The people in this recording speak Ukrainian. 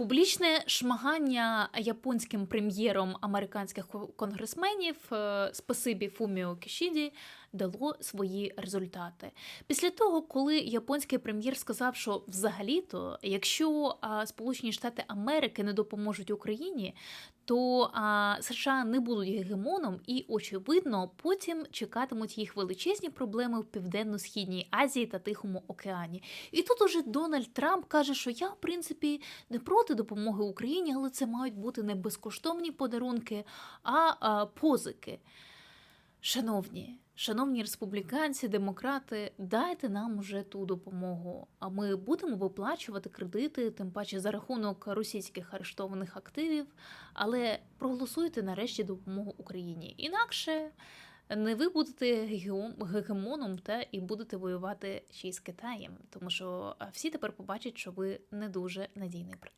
Публічне шмагання японським прем'єром американських конгресменів е, спасибі Фуміо Кішіді дало свої результати. Після того, коли японський прем'єр сказав, що взагалі-то, якщо Сполучені Штати Америки не допоможуть Україні, то а, США не будуть гегемоном, і очевидно, потім чекатимуть їх величезні проблеми в південно-східній Азії та Тихому океані. І тут уже Дональд Трамп каже, що я, в принципі, не проти допомоги Україні, але це мають бути не безкоштовні подарунки, а, а позики. Шановні, шановні республіканці, демократи, дайте нам уже ту допомогу. А ми будемо виплачувати кредити, тим паче за рахунок російських арештованих активів, але проголосуйте нарешті допомогу Україні. Інакше не ви будете гегемоном та і будете воювати ще й з Китаєм, тому що всі тепер побачать, що ви не дуже надійний партнер.